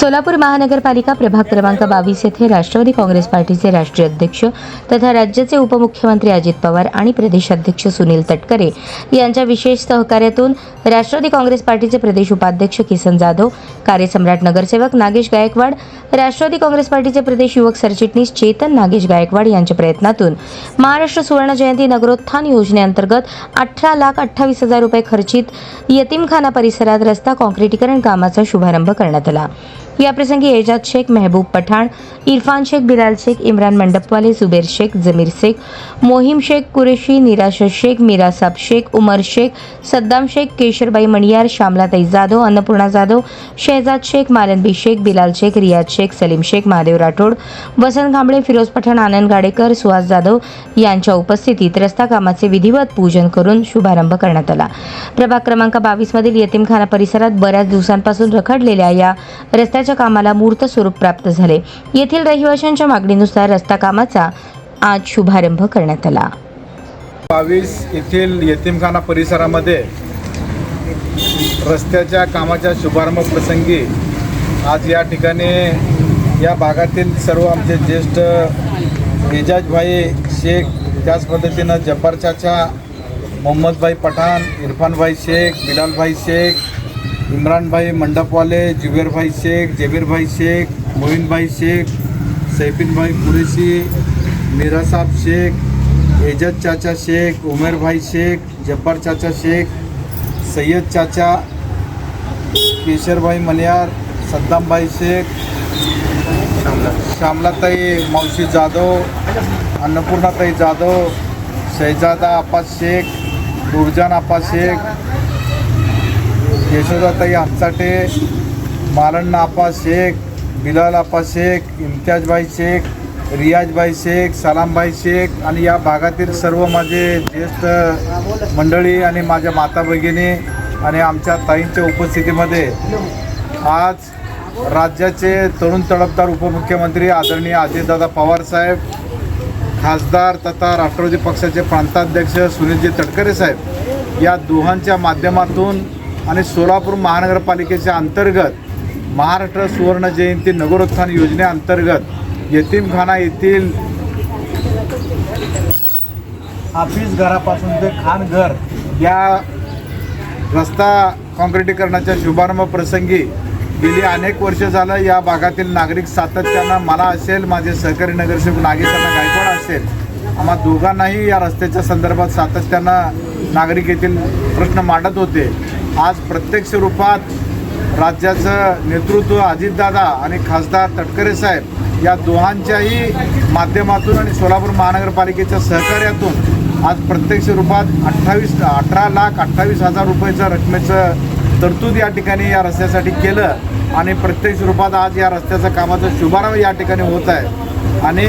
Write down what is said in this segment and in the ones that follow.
सोलापूर महानगरपालिका प्रभाग क्रमांक बावीस येथे राष्ट्रवादी काँग्रेस पार्टीचे राष्ट्रीय अध्यक्ष तथा राज्याचे उपमुख्यमंत्री अजित पवार आणि प्रदेशाध्यक्ष सुनील तटकरे यांच्या विशेष सहकार्यातून राष्ट्रवादी काँग्रेस पार्टीचे प्रदेश उपाध्यक्ष किसन जाधव कार्यसम्राट नगरसेवक नागेश गायकवाड राष्ट्रवादी काँग्रेस पार्टीचे प्रदेश युवक सरचिटणीस चेतन नागेश गायकवाड यांच्या प्रयत्नातून महाराष्ट्र सुवर्ण जयंती नगरोत्थान योजनेअंतर्गत अठरा लाख अठ्ठावीस हजार रुपये खर्चित यतीमखाना परिसरात रस्ता काँक्रिटीकरण कामाचा शुभारंभ करण्यात आला. याप्रसंगी एजाज शेख मेहबूब पठाण इरफान शेख बिलाल शेख इम्रान मंडपवाले जुबेर शेख जमीर शेख मोहिम शेख कुरेशी निराश शेख मिरासाब शेख उमर शेख सद्दाम शेख केशरबाई मणियार श्यामलाताई जाधव अन्नपूर्णा जाधव शहजाद शेख मालनबी शेख बिलाल शेख रियाज शेख सलीम शेख महादेव राठोड वसंत कांबळे फिरोज पठाण आनंद गाडेकर सुहास जाधव यांच्या उपस्थितीत रस्ता कामाचे विधिवत पूजन करून शुभारंभ करण्यात आला. प्रभाग क्रमांक बावीस मधील यतीमखाना परिसरात बऱ्याच दिवसांपासून रखडलेल्या या रस्त्याच्या कामाला मूर्त स्वरूप प्राप्त झाले. येथील रहिवाशांच्या मागणीनुसार रस्ता कामाचा आज शुभारंभ करण्यात आला. बावीस येथील यतीमखाना परिसरामध्ये रस्त्याच्या कामाच्या शुभारंभ प्रसंगी आज या ठिकाणी या भागातील सर्व आमचे ज्येष्ठ एजाजभाई शेख त्याच पद्धतीनं जब्बार चाचा मोहम्मदभाई पठाण इरफानभाई शेख बिलालभाई शेख इम्रानभाई मंडपवाले जुबेरभाई शेख जबीरभाई शेख मोहीनभाई शेख सैफिनभाई कुरेशी मिरासाब शेख एजद चाचा शेख उमेरभाई शेख जब्बार चाचा शेख सय्यद चाचा केशरभाई मनियार सद्दामभाई शेख श्यामलाताई मावशी जाधव अन्नपूर्णाताई जाधव शहजादा आप्पा शेख दुर्जान आप्पा शेख यशोदाताई आमचाटे मालण्णा आपा शेख बिलाल आप्पा शेख इम्तियाजभाई शेख रियाजभाई शेख सलामभाई शेख आणि या भागातील सर्व माझे ज्येष्ठ मंडळी आणि माझ्या माता भगिनी आणि आमच्या ताईंच्या उपस्थितीमध्ये आज राज्याचे तरुण तडफदार उपमुख्यमंत्री आदरणीय अजितदादा पवार साहेब खासदार तथा राष्ट्रवादी पक्षाचे प्रांताध्यक्ष सुनीलजी तटकरे साहेब या दोहांच्या माध्यमातून आणि सोलापूर महानगरपालिकेच्या अंतर्गत महाराष्ट्र सुवर्ण जयंती नगरोत्थान योजनेअंतर्गत यतीमखाना येथील ऑफिस घरापासून ते खान घर या रस्ता काँक्रिटीकरणाच्या शुभारंभ प्रसंगी गेली अनेक वर्ष झालं या भागातील नागरिक सातत्यानं मला असेल माझे सहकारी नगरसेवक नागेशांना गायकवाड असेल आम्हा दोघांनाही या रस्त्याच्या संदर्भात सातत्यानं नागरिक येथील प्रश्न मांडत होते. आज प्रत्यक्ष रूपात राज्याचं नेतृत्व अजितदादा आणि खासदार तटकरे साहेब या दोहांच्याही माध्यमातून आणि सोलापूर महानगरपालिकेच्या सहकार्यातून आज प्रत्यक्ष रूपात अठ्ठावीस अठरा लाख अठ्ठावीस हजार रुपयाचं रकमेचं तरतूद या ठिकाणी या रस्त्यासाठी केलं आणि प्रत्यक्ष रूपात आज या रस्त्याचं कामाचा शुभारंभ या ठिकाणी होत आहे. आणि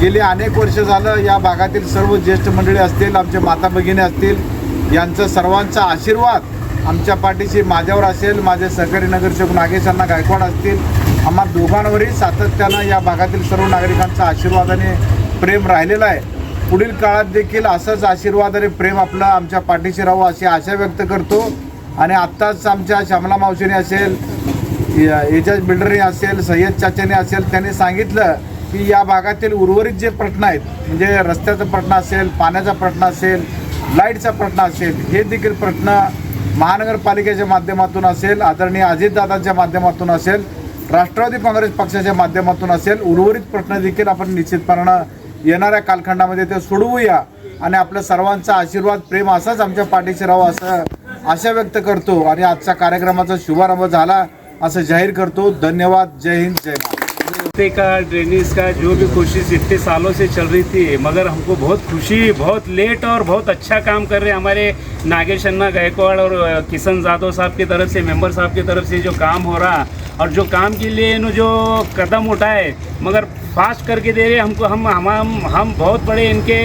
गेली अनेक वर्ष झालं या भागातील सर्व ज्येष्ठ मंडळी असतील आमचे माता भगिनी असतील यांचं सर्वांचा आशीर्वाद आमच्या पाठीशी माझ्यावर असेल माझे सहकारी नगरसेवक नागेशांना गायकवाड असतील आम्हा दोघांवरही सातत्यानं या भागातील सर्व नागरिकांचा आशीर्वाद आणि प्रेम राहिलेला आहे. पुढील काळात देखील असंच आशीर्वाद आणि प्रेम आपलं आमच्या पाठीशी राहू अशी आशा व्यक्त करतो. आणि आत्ताच आमच्या श्यामला मावशीने असेल एजाज बिल्डरने असेल सय्यद चाच्याने असेल त्यांनी सांगितलं की या भागातील उर्वरित जे प्रश्न आहेत म्हणजे रस्त्याचा प्रश्न असेल पाण्याचा प्रश्न असेल लाईटचा प्रश्न असेल हे देखील प्रश्न महानगरपालिकेच्या माध्यमातून असेल आदरणीय अजितदादांच्या माध्यमातून असेल राष्ट्रवादी काँग्रेस पक्षाच्या माध्यमातून असेल उर्वरित प्रश्न देखील आपण निश्चितपणानं येणाऱ्या कालखंडामध्ये ते सोडवूया. आणि आपल्या सर्वांचा आशीर्वाद प्रेम असाच आमच्या पाठीशी राहावं असं आशा व्यक्त करतो. आणि आजच्या कार्यक्रमाचा शुभारंभ झाला असं जाहीर करतो. धन्यवाद. जय हिंद. जय महाराष्ट्र. रास्ते का ड्रेनेज का जो भी कोशिश इतने सालों से चल रही थी मगर हमको बहुत खुशी बहुत लेट और बहुत अच्छा काम कर रहे हमारे नागेश अन्ना गायकवाड़ और किशन जादव साहब की तरफ़ से मेंबर साहब की तरफ़ से जो काम हो रहा और जो काम के लिए इन्होंने जो कदम उठाए मगर फास्ट करके दे रहे हमको हम हम हम, हम बहुत बड़े इनके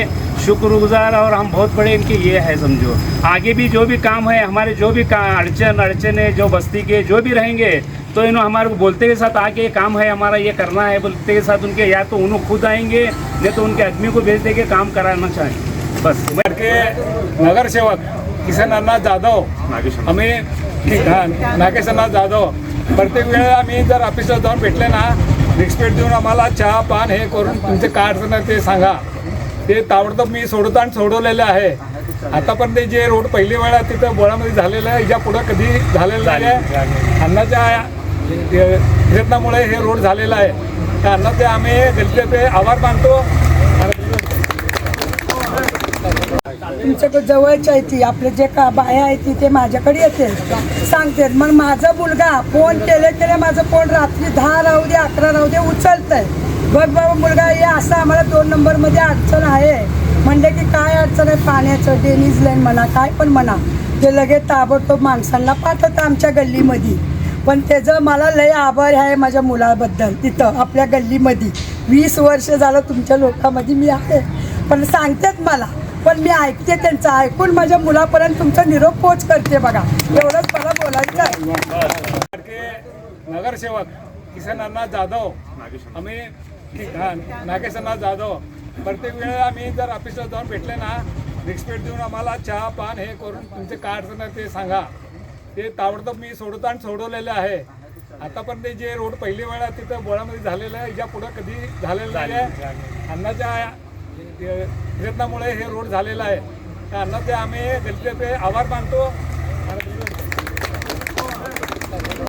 शुक्रगुजार और हम बहुत बड़े इनके ये है समझो। आगे भी जो भी काम है हमारे जो भी अड़चन अड़चन है जो बस्ती के जो भी रहेंगे तो इन्हों हमारे को बोलते के साथ आके ये काम है हमारा ये करना है बोलते के साथ उनके या तो उन्होंने खुद आएँगे नहीं तो उनके आदमी को भेज दे के काम कराना चाहें बस। के नगरसेवक किसन अण्णा जाधव नागेश अन्ना. आम्ही नागेश अण्णा जाधव प्रत्येक वेळेला आम्ही जर ऑफिसला जाऊन भेटले ना रिस्पेक्ट देऊन आम्हाला चहा पान हे करून तुमचे काय अडचण आहे ते सांगा. ते ताबडतोब मी सोडवतो आणि सोडवलेले आहे. आतापर्यंत जे रोड पहिली वेळा तिथं बोळामध्ये झालेलं आहे या पुढं कधी झालेलं नाही आहे. अन्नाच्या हे- प्रयत्नामुळे हे रोड झालेलं आहे. त्या अन्नाचे आम्ही जनतेचे आभार मानतो. तुमच्याकडे जवळच्या आहे ती आपले जे का बाया आहे ती ते माझ्याकडे येते. सांगते मग माझा मुलगा फोन केले केले माझं फोन रात्री दहा राहू दे अकरा राहू दे उचलतंय. बघ बाबा मुलगा हे असं आम्हाला दोन नंबरमध्ये अडचण आहे. म्हणले की काय अडचण आहे? पाण्याचं डेनिज लाईन म्हणा काय पण म्हणा. ते लगेच ताबडतोब माणसांना पाठवतं आमच्या गल्लीमध्ये. पण त्याचं मला लय आभार आहे माझ्या मुलाबद्दल. तिथं आपल्या गल्लीमध्ये. वीस वर्ष झालं तुमच्या लोकांमध्ये मी आहे. पण सांगतेच मला. पण मी ऐकते त्यांचं. ऐकून माझ्या मुलापर्यंत तुमचा निरोप पोच करते बघा. एवढंच मला बोलायचं आहे. नगरसेवक किसन अण्णा जाधव आम्ही नागेश अण्णा जाधव. प्रत्येक वेळेला आम्ही जर ऑफिसला जाऊन भेटले ना रिस्पेक्ट देऊन आम्हाला चहा पान हे करून तुमचे काय अडचण आहे ते सांगा. ते ताबडतोब मी सोडवतो आणि सोडवलेले आहे. आतापर्यंत जे रोड पहिली वेळा तिथं बोळामध्ये झालेलं आहे. या पुढं कधी झालेलं नाही आहे. अन्नाच्या प्रयत्नामुळे हे रोड झालेलं आहे. त्या अन्नाचे आम्ही जनतेचे आभार मानतो.